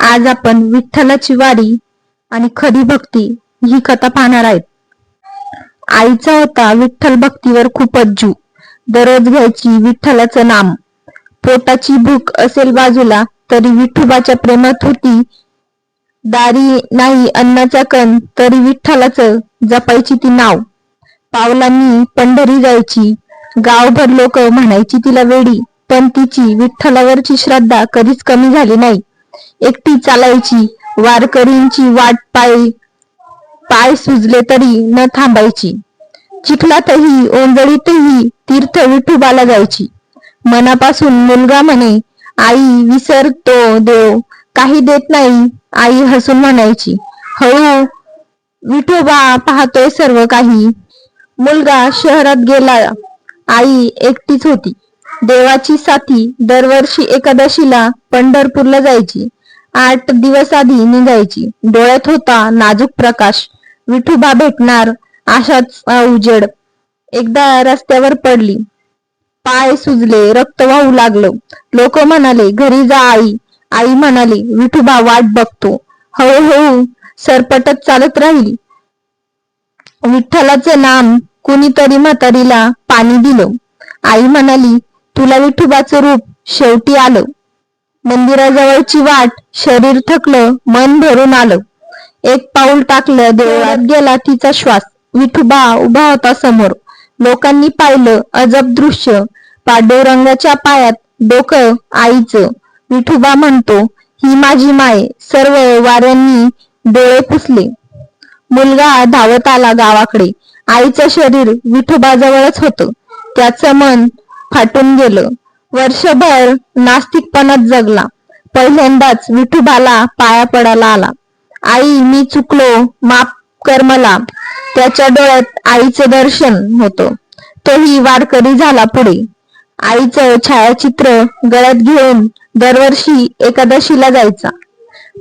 आज आपण विठ्ठलाची वारी आणि खरी भक्ती ही कथा पाहणार आहेत. आईचा होता विठ्ठल भक्तीवर खूपच जीव. दररोज घ्यायची विठ्ठलाचं नाम. पोटाची भूक असेल बाजूला तरी विठोबाच्या प्रेमात होती. दारी नाही अन्नाचा कण तरी विठ्ठलाचं जपायची ती नाव. पावलांनी पंढरी जायची. गावभर लोक म्हणायची तिला वेडी पण तिची विठ्ठलावरची श्रद्धा कधीच कमी झाली नाही. एकटी चालायची वारकरींची वाट पाय पाय सुजले तरी न थांबायची. चिखलातही ओंजळीतही तीर्थ विठोबाला जायची. मनापासून मुलगा म्हणे आई विसरतो देव. काही देत नाही आई हसून म्हणायची. हळू विठोबा पाहतोय सर्व काही. मुलगा शहरात गेला. आई एकटीच होती. देवाची साथी दरवर्षी एकादशीला पंढरपूरला जायची. आठ दिवस आधी निघायची. डोळ्यात होता नाजूक प्रकाश. विठोबा भेटणार आशाच उजेड. एकदा रस्त्यावर पडली. पाय सुजले रक्त वाहू लागलं. लोक म्हणाले घरी जा आई. आई म्हणाली विठोबा वाट बघतो. हळूहळू सरपटत चालत राहील. विठ्ठलाचं नाम कुणीतरी म्हातारीला पाणी दिलं. आई म्हणाली तुला विठोबाचं रूप शेवटी आलं. मंदिराजवळची वाट शरीर थकलं मन भरून आलं. एक पाऊल टाकलं देवळात गेला तिचा श्वास. विठोबा उभा होता समोर. लोकांनी पाहिलं अजब दृश्य. पांडुरंगाच्या पायात डोकं आईचं. विठोबा म्हणतो ही माझी माय. सर्व वाऱ्यांनी डोळे पुसले. मुलगा धावत आला गावाकडे. आईचं शरीर विठोबाजवळच होतं. त्याचं मन फाटून गेलं. वर्षभर नास्तिकपणात जगला. पहिल्यांदाच विठोबाला पाया पडायला आला. आई मी चुकलो. माफ कर मला. त्याच्या डोळ्यात आईचं दर्शन होतं. तोही वारकरी झाला पुढे. आईचं छायाचित्र गळ्यात घेऊन दरवर्षी एकादशीला जायचा.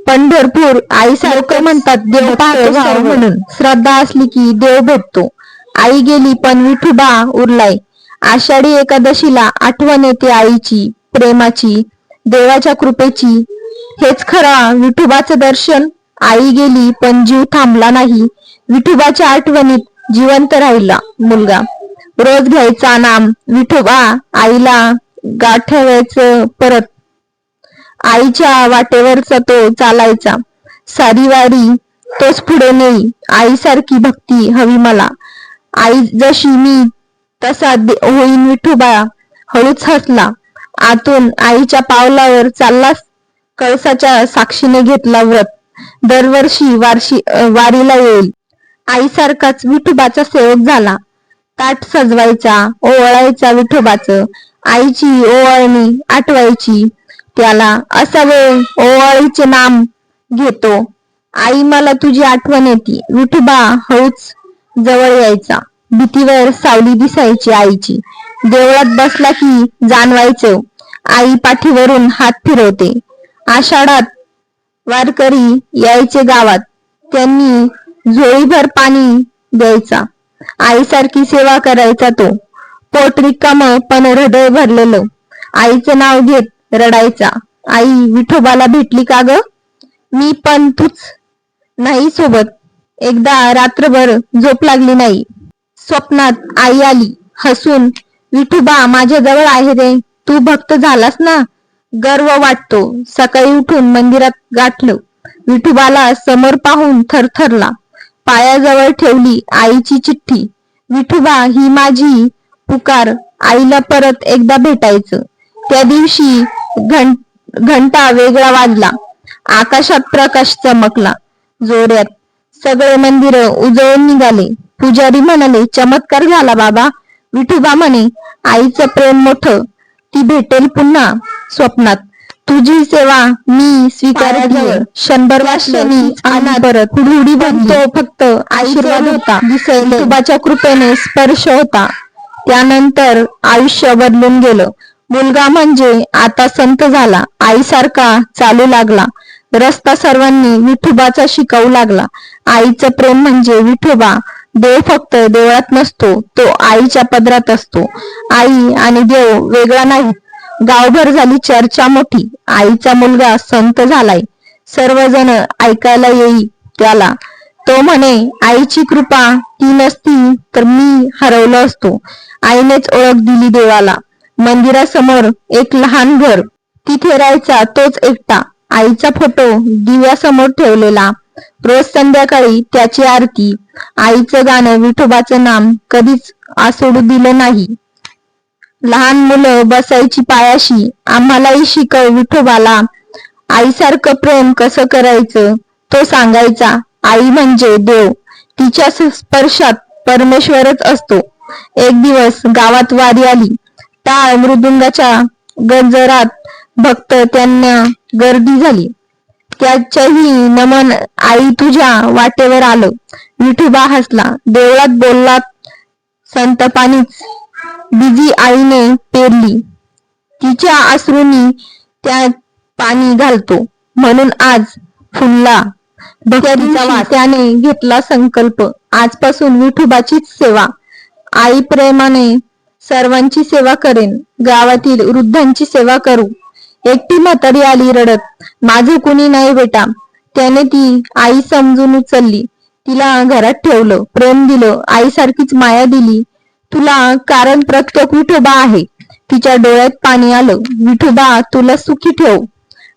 पंढरपूर आई सारखं म्हणतात देव पाहतो म्हणून. श्रद्धा असली की देव भेटतो. आई गेली पण विठुबा उरलाय. आषाढी एकादशीला आठवण येते आईची प्रेमाची देवाच्या कृपेची. हेच खरा विठोबाचं दर्शन. आई गेली पण जीव थांबला नाही. विठोबाच्या आठवणीत जिवंत राहिला मुलगा. रोज घ्यायचा नाम विठोबा आईला गाठवायचं परत. आईच्या वाटेवरचा तो चालायचा. सारी वारी तोच पुढे नेई. आईसारखी भक्ती हवी मला. आई जशी मी तसा होईन विठोबा हळूच हसला. आतून आईच्या पावलावर चाललास कळसाच्या साक्षीने घेतला व्रत. दरवर्षी वारशी वारीला येईल. आईसारखाच विठोबाचा सेवक झाला. ताट सजवायचा ओवाळायचा विठोबाच. आईची ओवाळणी आठवायची त्याला असा वेळ ओवाळीचे नाम घेतो. आई मला तुझी आठवण येते. विठोबा हळूच जवळ यायचा. भीतीवर सावली दिसायची आईची. देवळात बसला की जाणवायचं आई पाठीवरून हात फिरवते. आषाढात वारकरी यायचे गावात. त्यांनी झोळीभर पाणी द्यायचा. आईसारखी सेवा करायचा तो. पोट रिकाम पण हृदय भरलेलं. आईचं नाव घेत रडायचा. आई विठोबाला भेटली का ग? मी पण तूच नाही सोबत. एकदा रात्रभर झोप लागली नाही. स्वप्नात आई आली हसून विठोबा माझ्या जवळ आहे रे तू भक्त झालास ना? गर्व वाटतो. सकाळी उठून मंदिरात गाठलं. विठोबाला समोर पाहून थरथरला. पायाजवळ ठेवली आईची चिठ्ठी. विठोबा ही माझी पुकार आईला परत एकदा भेटायचं. त्या दिवशी घंटा वेगळा वाजला. आकाशात प्रकाश चमकला. जोऱ्यात सगळे मंदिर उजळून निघाले. पुजारी म्हणाले चमत्कार झाला बाबा. विठोबा म्हणे आईचं प्रेम मोठ. ती भेटेल पुन्हा स्वप्नात. तुझी सेवा मी स्वीकारली शंभर वर्षांनी आणि परत हुडी बनतो फक्त आशीर्वाद होता. तुबाच्या कृपेने स्पर्श होता. त्यानंतर आयुष्य बदलून गेलं. मुलगा म्हणजे आता संत झाला. आईसारखा चालू लागला. रस्ता सर्वांनी विठोबाचा शिकावू लागला. आईचं प्रेम म्हणजे विठोबा. देव फक्त देवळात नसतो तो आईच्या पदरात असतो. आई आणि देव वेगळा नाही गावभर झाली चर्चा मोठी. आईचा मुलगा संत झालाय. सर्वजण ऐकायला येई त्याला. तो म्हणे आईची कृपा ती नसती तर मी हरवलो असतो. आईनेच ओळख दिली देवाला. मंदिरासमोर एक लहान घर. तिथे राहायचा तोच एकटा. आईचा फोटो दिव्यासमोर ठेवलेला. रोज संध्याकाळी त्याची आरती. आईचं गाणं विठोबाचं नाम कधीच आसोडू दिलं नाही. लहान मुलं बसायची पायाशी आम्हालाही शिकव विठोबाला. आईसारखं प्रेम कसं करायचं? तो सांगायचा आई म्हणजे देव. तिच्या स्पर्शात परमेश्वरच असतो. एक दिवस गावात वारी आली. टाळ मृदुंगाच्या गंजरात भक्त त्यांना गर्दी झाली. त्याच्याही नमन आई तुझ्या वाटेवर आलं. विठोबा हसला. देवळात बोललात संत पाणीच बिजी आईने पेरली. तिच्या अश्रूंनी त्या पाणी घालतो. म्हणून आज फुलला. त्याने घेतला संकल्प. आजपासून विठोबाचीच सेवा. आई प्रेमाने सर्वांची सेवा करेन. गावातील वृद्धांची सेवा करू. एकटी म्हातारी आली रडत. माझं कुणी नाही बेटा. त्याने ती आई समजून उचलली. तिला घरात ठेवलं प्रेम दिलं आईसारखीच माया दिली. तुला कारण प्रत्येक विठोबा आहे. तिच्या डोळ्यात पाणी आलं. विठोबा तुला सुखी ठेव.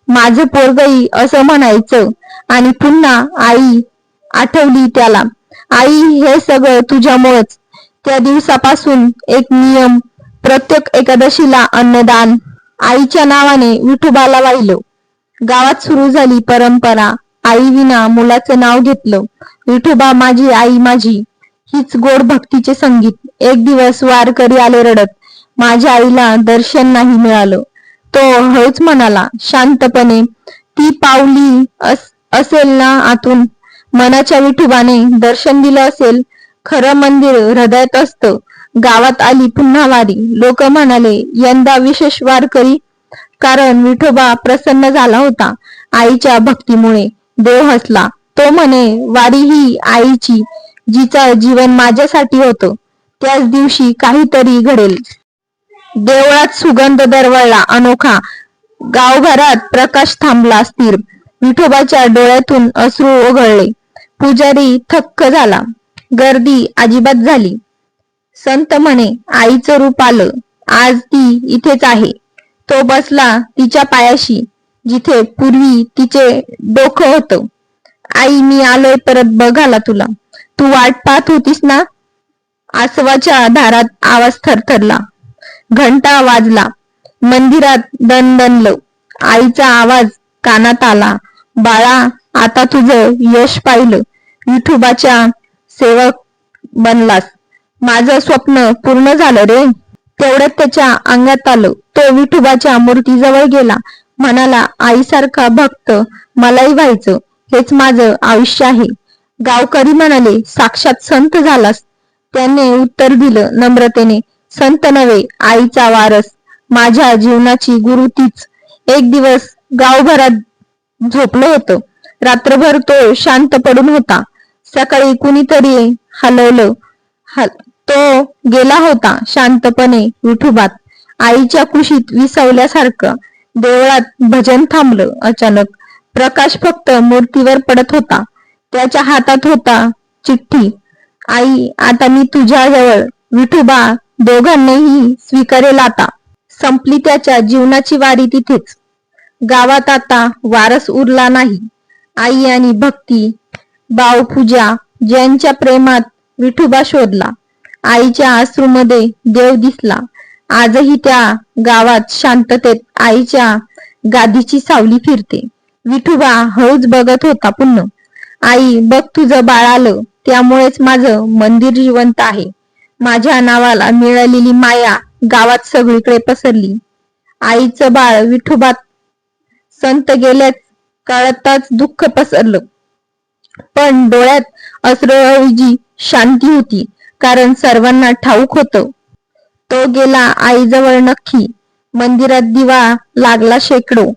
माझं पोरगई असं म्हणायचं. आणि पुन्हा आई आठवली त्याला. आई हे सगळं तुझ्यामुळेच. त्या दिवसापासून एक नियम प्रत्येक एकादशीला अन्नदान. आईच्या नावाने विठोबाला वाहिलं. गावात सुरू झाली परंपरा. आई विना मुलाचं नाव घेतलं. विठोबा माझी आई माझी. हीच गोड भक्तीचे संगीत. एक दिवस वारकरी आले रडत. माझ्या आईला दर्शन नाही मिळालं. तो हळूच म्हणाला शांतपणे. ती पावली अस असेल ना आतून? मनाच्या विठोबाने दर्शन दिलं असेल. खरं मंदिर हृदयात असतं. गावात आली पुन्हा वारी. लोक म्हणाले यंदा विशेष वारकरी कारण विठोबा प्रसन्न झाला होता आईच्या भक्तीमुळे. देव हसला. तो म्हणे वारी ही आईची जिचा जीवन माझ्यासाठी होतं. त्याच दिवशी काहीतरी घडेल. देवळात सुगंध दरवळला अनोखा. गावभरात प्रकाश थांबला स्थिर विठोबाच्या डोळ्यातून अश्रू ओघळले. पुजारी थक्क झाला. गर्दी अजिबात झाली. संत म्हणे आईचं रूप आलं आज ती इथेच आहे. तो बसला तिच्या पायाशी जिथे पूर्वी तिचे डोकं होतं. आई मी आलोय परत बघाला तुला. तू वाट पाहत होतीस ना? आसवाच्या धारात आवाज थरथरला. घंटा वाजला. मंदिरात दणदणलं. आईचा आवाज कानात आला. बाळा आता तुझं यश पाहिलं. विठोबाच्या सेवक बनलास. माझं स्वप्न पूर्ण झालं रे. तेवढ्यात त्याच्या अंगात आलं तो विठोबाच्या मूर्तीजवळ गेला. म्हणाला आईसारखा भक्त मलाही व्हायचं. हेच माझं आयुष्य आहे. गावकरी म्हणाले साक्षात संत झालास. त्याने उत्तर दिलं नम्रतेने संत नव्हे आईचा वारस. माझ्या जीवनाची गुरु तीच. एक दिवस गावभरात झोपलं होतं. रात्रभर तो शांत पडून होता. सकाळी कुणीतरी हलवलं हल तो गेला होता शांतपणे विठुबात. आईच्या कुशीत विसवल्यासारखं देवळात भजन थांबलं अचानक. प्रकाश फक्त मूर्तीवर पडत होता. त्याच्या हातात होता चिठ्ठी. आई आता मी तुझ्याजवळ. विठुबा दोघांनीही स्वीकारेल आता. संपली त्याच्या जीवनाची वारी तिथेच. गावात आता वारस उरला नाही. आई आणि भक्ती बावपूजा ज्यांच्या प्रेमात विठुबा शोधला. आईच्या आश्रूमध्ये देव दिसला. आजही त्या गावात शांततेत आईच्या गादीची सावली फिरते. विठुबा हळूच बघत होता पुन्हा. आई बघ तुझं बाळ आलं. त्यामुळेच माझं मंदिर जिवंत आहे. माझ्या नावाला मिळालेली माया गावात सगळीकडे पसरली. आईचं बाळ विठोबात संत गेल्याच काळातच दुःख पसरलं. पण डोळ्यात अस्रजी शांती होती. कारण सर्वांना ठाऊक होत. तो गेला आईजवळ नक्की. मंदिरात दिवा लागला शेकडो.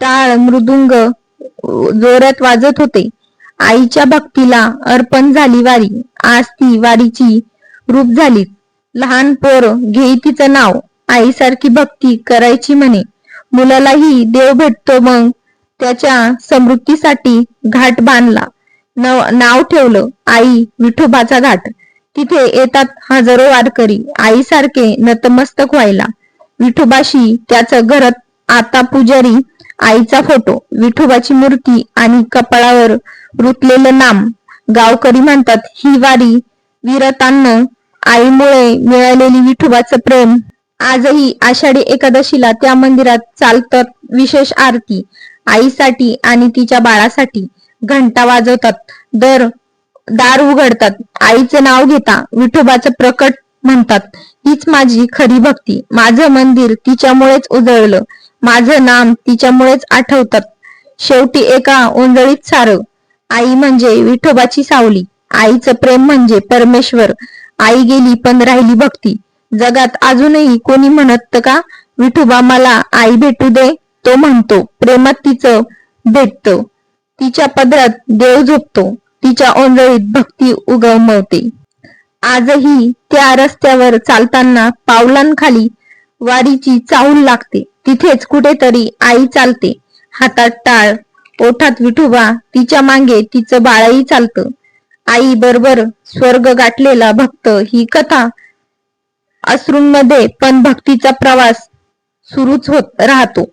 टाळ मृदुंग जोरात वाजत होते. आईच्या भक्तीला अर्पण झाली वारी. आज ती वारीची रूप झाली. लहान पोर घेई तिचं नाव. आईसारखी भक्ती करायची म्हणे. मुलालाही देव भेटतो मग. त्याच्या समृद्धीसाठी घाट बांधला. नाव ठेवलं. आई विठोबाचा घाट. तिथे येतात हजारो वारकरी आईसारखे नतमस्तक व्हायला. विठोबाशी त्याचं घरात आता पुजारी आईचा फोटो विठोबाची मूर्ती आणि कपाळावर रुतलेलं नाम. गावकरी म्हणतात ही वारी वीरतांना आईमुळे मिळालेली विठोबाचं प्रेम. आजही आषाढी एकादशीला त्या मंदिरात चालतात विशेष आरती. आईसाठी आणि तिच्या बाळासाठी घंटा वाजवतात. दर दार उघडतात. आईचे नाव घेता विठोबाचं प्रकट म्हणतात. हीच माझी खरी भक्ती. माझं मंदिर तिच्यामुळेच उजळलं. माझं नाम तिच्यामुळेच आठवतात. शेवटी एका ओंजळीत सार. आई म्हणजे विठोबाची सावली. आईचं प्रेम म्हणजे परमेश्वर. आई गेली पण राहिली भक्ती. जगात अजूनही कोणी म्हणत का विठोबा मला आई भेटू दे तो म्हणतो. प्रेमात तिचं भेटतं. तिच्या पदरात देव झोपतो. तिच्या ओंजळीत भक्ती उगमवते आजही त्या रस्त्यावर चालताना पावलांखाली वारीची चाहूल लागते. तिथेच कुठेतरी आई चालते. हातात टाळ ओठात विठोबा तिच्यामागे तिचं बाळही चालतं. आई बरोबर स्वर्ग गाठलेला भक्त ही कथा अश्रूंमध्ये पण भक्तीचा प्रवास सुरूच होत राहतो.